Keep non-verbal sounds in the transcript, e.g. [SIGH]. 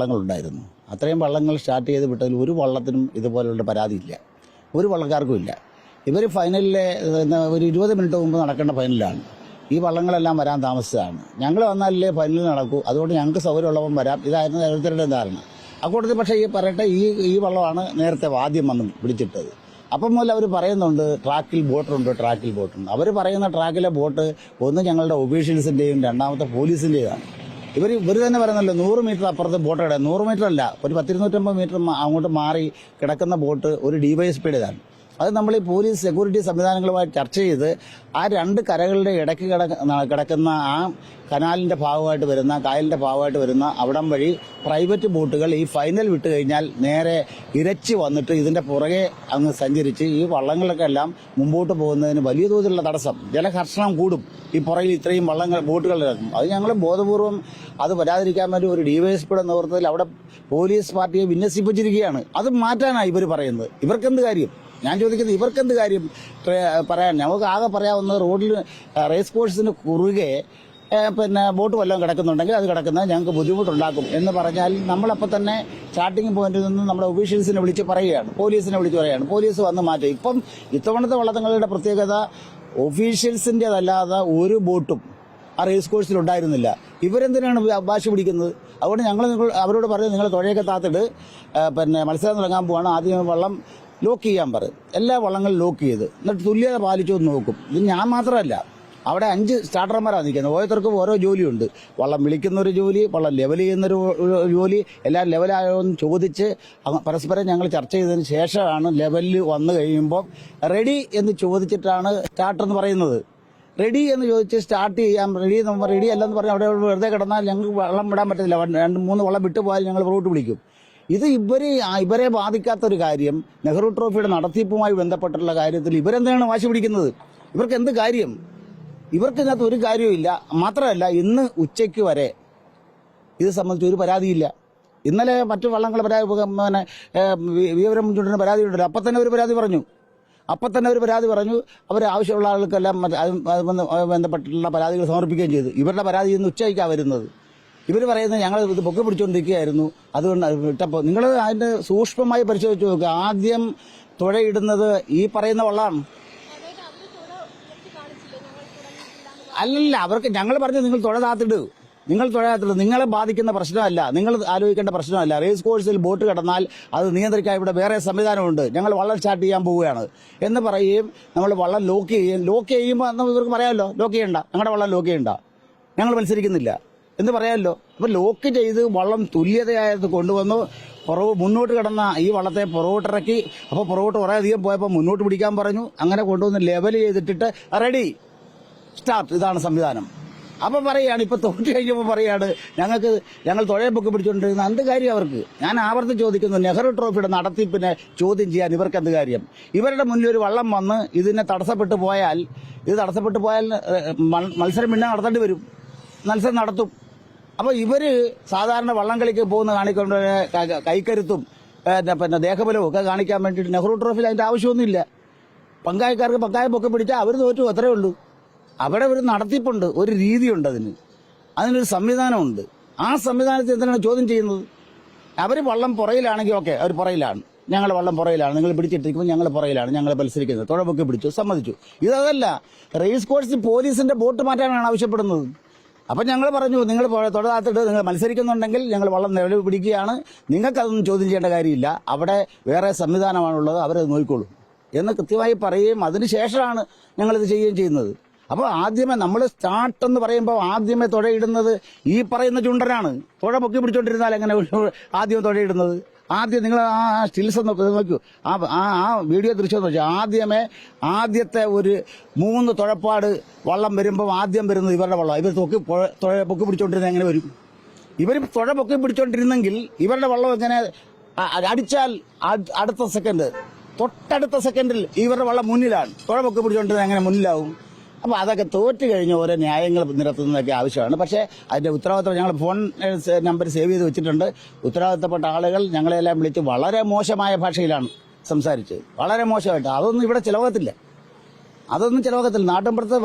വള്ളങ്ങളുണ്ടായിരുന്നു. അത്രയും വള്ളങ്ങൾ സ്റ്റാർട്ട് ചെയ്ത് വിട്ടതിൽ ഒരു വള്ളത്തിനും ഇതുപോലുള്ള പരാതിയില്ല ഒരു വള്ളക്കാർക്കും ഇല്ല. ഇവർ ഫൈനലിലെ ഒരു ഇരുപത് മിനിറ്റ് മുമ്പ് നടക്കേണ്ട ഫൈനലാണ് ഈ വള്ളങ്ങളെല്ലാം വരാൻ താമസിച്ചതാണ്. ഞങ്ങൾ വന്നാലല്ലേ ഫൈനൽ നടക്കൂ. അതുകൊണ്ട് ഞങ്ങൾക്ക് സൗകര്യമുള്ളപ്പം വരാം. ഇതായിരുന്നു ഓരോരുത്തരുടെ ധാരണ. അക്കൂട്ടത്തിൽ പക്ഷേ ഈ പറയട്ടെ ഈ ഈ വള്ളമാണ് നേരത്തെ ആദ്യം വന്ന് പിടിച്ചിട്ടത് അപ്പം മുതൽ അവർ പറയുന്നുണ്ട് ട്രാക്കിൽ ബോട്ടുണ്ട് ട്രാക്കിൽ ബോട്ടുണ്ട്. അവർ പറയുന്ന ട്രാക്കിലെ ബോട്ട് ഒന്ന് ഞങ്ങളുടെ ഒഫീഷ്യൽസിന്റെയും രണ്ടാമത്തെ പോലീസിന്റെയുമാണ് ഇവർ ഇവർ തന്നെ പറയുന്നല്ലോ നൂറ് മീറ്റർ അപ്പുറത്ത് ബോട്ട് കിടക്കുക നൂറ് മീറ്റർ അല്ല. ഒരു പത്തിരുന്നൂറ്റമ്പത് മീറ്റർ അങ്ങോട്ട് മാറി കിടക്കുന്ന ബോട്ട് ഒരു ഡിവൈഎസ്പിയുടേതാണ് അത് നമ്മൾ ഈ പോലീസ് സെക്യൂരിറ്റി സംവിധാനങ്ങളുമായി ചർച്ച ചെയ്ത് ആ രണ്ട് കരകളുടെ ഇടയ്ക്ക് കിടക്കുന്ന ആ കനാലിന്റെ ഭാഗമായിട്ട് വരുന്ന കായലിന്റെ ഭാഗമായിട്ട് വരുന്ന അവിടം വഴി പ്രൈവറ്റ് ബോട്ടുകൾ ഈ ഫൈനൽ വിട്ട് കഴിഞ്ഞാൽ നേരെ ഇരച്ച് വന്നിട്ട് ഇതിന്റെ പുറകെ അങ്ങ് സഞ്ചരിച്ച് ഈ വള്ളങ്ങളൊക്കെ എല്ലാം മുമ്പോട്ട് പോകുന്നതിന് വലിയ തോതിലുള്ള തടസ്സം. ജലകർഷണം കൂടും. ഈ പുറകിൽ ഇത്രയും വള്ളങ്ങൾ ബോട്ടുകൾ ഇറക്കും. അത് ഞങ്ങൾ ബോധപൂർവം അത് വരാതിരിക്കാൻ വേണ്ടി ഒരു ഡിവൈഎസ്പിയുടെ നേതൃത്വത്തിൽ അവിടെ പോലീസ് പാർട്ടിയെ വിന്യസിപ്പിച്ചിരിക്കുകയാണ്. അത് മാറ്റാനാണ് ഇവർ പറയുന്നത്. ഇവർക്കെന്ത് കാര്യം? ഞാൻ ചോദിക്കുന്നത് ഇവർക്കെന്ത് കാര്യം പറയാൻ? ഞങ്ങൾക്ക് ആകെ പറയാവുന്നത് റോഡിൽ റേസ് കോഴ്സിന് കുറുകെ പിന്നെ ബോട്ട് വല്ലതും കിടക്കുന്നുണ്ടെങ്കിൽ അത് കിടക്കുന്നത് ഞങ്ങൾക്ക് ബുദ്ധിമുട്ടുണ്ടാക്കും എന്ന് പറഞ്ഞാൽ നമ്മളപ്പോൾ തന്നെ സ്റ്റാർട്ടിംഗ് പോയിന്റിൽ നിന്ന് നമ്മുടെ ഒഫീഷ്യൽസിനെ വിളിച്ച് പറയുകയാണ്. പോലീസിനെ വിളിച്ച് പറയുകയാണ്. പോലീസ് വന്ന് മാറ്റും. ഇപ്പം ഇത്തവണത്തെ വള്ളത്തങ്ങളുടെ പ്രത്യേകത ഒഫീഷ്യൽസിന്റെതല്ലാതെ ഒരു ബോട്ടും ആ റേസ് കോഴ്സിൽ ഉണ്ടായിരുന്നില്ല. ഇവരെന്തിനാണ് ഭാഷ പിടിക്കുന്നത്? അതുകൊണ്ട് ഞങ്ങൾ അവരോട് പറഞ്ഞു നിങ്ങൾ തുഴയൊക്കെ താത്തിട്ട് പിന്നെ മത്സരം തുടങ്ങാൻ പോവാണ്. ആദ്യം വള്ളം ലോക്ക് ചെയ്യാൻ പറയും എല്ലാ വള്ളങ്ങളും ലോക്ക് ചെയ്ത്. എന്നിട്ട് തുല്യത പാലിച്ചു എന്ന് നോക്കും. ഇത് ഞാൻ മാത്രമല്ല. അവിടെ അഞ്ച് സ്റ്റാർട്ടർമാരാണ് നിൽക്കുന്നത്. ഓരോരുത്തർക്കും ഓരോ ജോലിയുണ്ട്. വള്ളം വിളിക്കുന്ന ഒരു ജോലി വള്ളം ലെവൽ ചെയ്യുന്നൊരു ഒരു ജോലി എല്ലാം ലെവലായോ എന്ന് ചോദിച്ച് പരസ്പരം ഞങ്ങൾ ചർച്ച ചെയ്തതിന് ശേഷമാണ് ലെവലിൽ വന്നു കഴിയുമ്പോൾ റെഡി എന്ന് ചോദിച്ചിട്ടാണ് സ്റ്റാർട്ടർ എന്ന് പറയുന്നത്. റെഡി എന്ന് ചോദിച്ച് സ്റ്റാർട്ട് ചെയ്യാൻ റെഡി എന്ന് റെഡി അല്ലെന്ന് പറഞ്ഞാൽ അവിടെ വെറുതെ കിടന്നാൽ ഞങ്ങൾക്ക് വെള്ളം വിടാൻ പറ്റത്തില്ല. രണ്ട് മൂന്ന് വെള്ളം വിട്ടു പോയാൽ ഞങ്ങൾ പുറകോട്ട് വിളിക്കും. ഇത് ഇവർ ഇവരെ ബാധിക്കാത്ത ഒരു കാര്യം നെഹ്റു ട്രോഫിയുടെ നടത്തിപ്പുമായി ബന്ധപ്പെട്ടുള്ള കാര്യത്തിൽ ഇവരെന്താണ് വാശി പിടിക്കുന്നത്? ഇവർക്ക് എന്ത് കാര്യം? ഇവർക്ക് ഇതിനകത്ത് ഒരു കാര്യവുമില്ല മാത്രമല്ല ഇന്ന് ഉച്ചയ്ക്ക് വരെ ഇത് സംബന്ധിച്ച് ഒരു പരാതിയില്ല. ഇന്നലെ മറ്റു വള്ളങ്ങൾ പരാതി പിന്നെ വിവരം ചൂണ്ടിന് പരാതി ഉണ്ടല്ലോ. അപ്പം തന്നെ ഒരു പരാതി പറഞ്ഞു. അപ്പം തന്നെ ഒരു പരാതി പറഞ്ഞു. അവർ ആവശ്യമുള്ള ആൾക്കെല്ലാം ബന്ധപ്പെട്ടുള്ള പരാതികൾ സമർപ്പിക്കുകയും ചെയ്തു. ഇവരുടെ പരാതി ഇന്ന് ഉച്ചയ്ക്കാണ് വരുന്നത്. ഇവർ പറയുന്നത് ഞങ്ങൾ ഇത് പൊക്കി പിടിച്ചുകൊണ്ടിരിക്കുകയായിരുന്നു അതുകൊണ്ട് ഇട്ടപ്പോൾ നിങ്ങൾ അതിന്റെ സൂക്ഷ്മമായി പരിശോധിച്ച് നോക്കുക ആദ്യം തുഴയിടുന്നത് ഈ പറയുന്ന വള്ളമാണ് അല്ലല്ല അവർക്ക് ഞങ്ങൾ പറഞ്ഞു നിങ്ങൾ തുഴ നിങ്ങൾ തുഴ താത്തിട്. നിങ്ങളെ ബാധിക്കുന്ന പ്രശ്നമല്ല. നിങ്ങൾ ആലോചിക്കേണ്ട പ്രശ്നമല്ല. റേസ് കോഴ്സിൽ ബോട്ട് കിടന്നാൽ അത് നിയന്ത്രിക്കാൻ ഇവിടെ വേറെ സംവിധാനമുണ്ട്. ഞങ്ങൾ വള്ളം സ്റ്റാർട്ട് ചെയ്യാൻ പോവുകയാണ്. എന്ന് പറയുകയും നമ്മൾ വള്ളം ലോക്ക് ചെയ്യും ലോക്ക് ചെയ്യുമ്പോൾ ഇവർക്ക് പറയാമല്ലോ ലോക്ക് ചെയ്യണ്ട. ഞങ്ങളുടെ വള്ളം ലോക്ക് ചെയ്യണ്ട. ഞങ്ങൾ മത്സരിക്കുന്നില്ല. എന്ന് പറയാമല്ലോ. അപ്പോൾ ലോക്ക് ചെയ്ത് വള്ളം തുല്യതയായത് കൊണ്ടുവന്നു പുറവ് മുന്നോട്ട് കിടന്ന ഈ വള്ളത്തെ പുറകോട്ടിറക്കി. അപ്പോൾ പുറകോട്ട് കുറേ അധികം പോയപ്പോൾ മുന്നോട്ട് പിടിക്കാൻ പറഞ്ഞു. അങ്ങനെ കൊണ്ടുവന്ന് ലെവൽ ചെയ്തിട്ടിട്ട് റെഡി സ്റ്റാർട്ട് ഇതാണ് സംവിധാനം. അപ്പം പറയാണ് ഇപ്പൊ തോറ്റ് കഴിഞ്ഞപ്പോൾ പറയാണ് ഞങ്ങൾക്ക് ഞങ്ങൾ തുഴയപ്പൊക്കെ പൊക്കി പിടിച്ചുകൊണ്ടിരുന്ന എന്ത് കാര്യം അവർക്ക്? ഞാൻ ആവർത്തി ചോദിക്കുന്നു നെഹ്റു ട്രോഫിയുടെ നടത്തിപ്പിനെ ചോദ്യം ചെയ്യാൻ ഇവർക്ക് എന്ത് കാര്യം? ഇവരുടെ മുന്നിൽ ഒരു വള്ളം വന്ന് ഇതിനെ തടസ്സപ്പെട്ടു പോയാൽ ഇത് തടസ്സപ്പെട്ടു പോയാൽ മത്സരം പിന്നെ നടത്തേണ്ടി വരും. മത്സരം നടത്തും. അപ്പോൾ ഇവർ സാധാരണ വള്ളം കളിക്ക് പോകുന്ന കാണിക്കൊണ്ട് കൈക്കരുത്തും പിന്നെ ദേഹബലവും ഒക്കെ കാണിക്കാൻ വേണ്ടിയിട്ട് നെഹ്റു ട്രോഫിയിൽ അതിന്റെ ആവശ്യമൊന്നുമില്ല. പങ്കായക്കാർക്ക് പങ്കായ പൊക്കെ പിടിച്ചാൽ അവർ തോറ്റു അത്രേ ഉള്ളൂ. അവിടെ ഒരു നടത്തിപ്പുണ്ട് ഒരു രീതിയുണ്ട് അതിന്. അതിനൊരു സംവിധാനമുണ്ട്. ആ സംവിധാനത്തെ എന്തിനാണ് ചോദ്യം ചെയ്യുന്നത്? അവർ വള്ളം പുറയിലാണെങ്കിൽ ഓക്കെ അവർ പുറയിലാണ്. ഞങ്ങൾ വള്ളം പുറയിലാണ്. നിങ്ങൾ പിടിച്ചിട്ടിരിക്കുമ്പോൾ ഞങ്ങൾ പുറയിലാണ്. ഞങ്ങൾ മത്സരിക്കുന്നത്. തുഴപ്പൊക്കെ പിടിച്ചു സമ്മതിച്ചു. ഇതല്ല റേസ് കോഴ്സിൽ പോലീസിന്റെ ബോട്ട് മാറ്റാനാണ് ആവശ്യപ്പെടുന്നത്. അപ്പം ഞങ്ങൾ പറഞ്ഞു നിങ്ങൾ തൊടതാത്തിട്ട് നിങ്ങൾ മത്സരിക്കുന്നുണ്ടെങ്കിൽ ഞങ്ങൾ വള്ളം നിലവിൽ പിടിക്കുകയാണ്. നിങ്ങൾക്കതൊന്നും ചോദ്യം ചെയ്യേണ്ട കാര്യമില്ല. അവിടെ വേറെ സംവിധാനമാണുള്ളത് അവരത് നോക്കിക്കോളും. എന്ന് കൃത്യമായി പറയുകയും അതിനുശേഷമാണ് ഞങ്ങളിത് ചെയ്യുകയും ചെയ്യുന്നത്. അപ്പോൾ ആദ്യമേ നമ്മൾ സ്റ്റാർട്ട് എന്ന് പറയുമ്പോൾ ആദ്യമേ തുഴയിടുന്നത് ഈ പറയുന്ന ചുണ്ടനാണ്. തുഴ പൊക്കി പിടിച്ചോണ്ടിരുന്നാൽ എങ്ങനെ [LAUGHS] ആദ്യം തുഴയിടുന്നത് ആദ്യം നിങ്ങൾ ആ സ്റ്റിൽസ് ഒന്ന് നോക്കൂ ആ ആ വീഡിയോ ദൃശ്യം നോക്കി. ആദ്യമേ ആദ്യത്തെ ഒരു മൂന്ന് തുഴപ്പാട് വള്ളം വരുമ്പോൾ ആദ്യം വരുന്നത് ഇവരുടെ വള്ളം ഇവർ തൊക്കി പൊക്കി പിടിച്ചോണ്ടിരുന്ന എങ്ങനെ വരും? ഇവർ തുഴ പൊക്കി പിടിച്ചോണ്ടിരുന്നെങ്കിൽ ഇവരുടെ വള്ളം എങ്ങനെ അടിച്ചാൽ അടുത്ത സെക്കൻഡ് തൊട്ടടുത്ത സെക്കൻഡിൽ ഇവരുടെ വള്ളം മുന്നിലാണ്. തുഴ പൊക്കി പിടിച്ചോണ്ടിരുന്നത് എങ്ങനെ മുന്നിലാവും? അപ്പോൾ അതൊക്കെ തോറ്റ് കഴിഞ്ഞ ഓരോ ന്യായങ്ങൾ നിരത്തുന്നതൊക്കെ ആവശ്യമാണ്. പക്ഷേ അതിന്റെ ഉത്തരവാദിത്തം ഞങ്ങൾ ഫോൺ നമ്പർ സേവ് ചെയ്ത് വെച്ചിട്ടുണ്ട്. ഉത്തരവാദിത്തപ്പെട്ട ആളുകൾ ഞങ്ങളെല്ലാം വിളിച്ച് വളരെ മോശമായ ഭാഷയിലാണ് സംസാരിച്ചത്. വളരെ മോശമായിട്ട്. അതൊന്നും ഇവിടെ ചിലവകത്തില്ല. അതൊന്നും ചിലവകത്തില്ല. നാട്ടിൻപുറത്ത്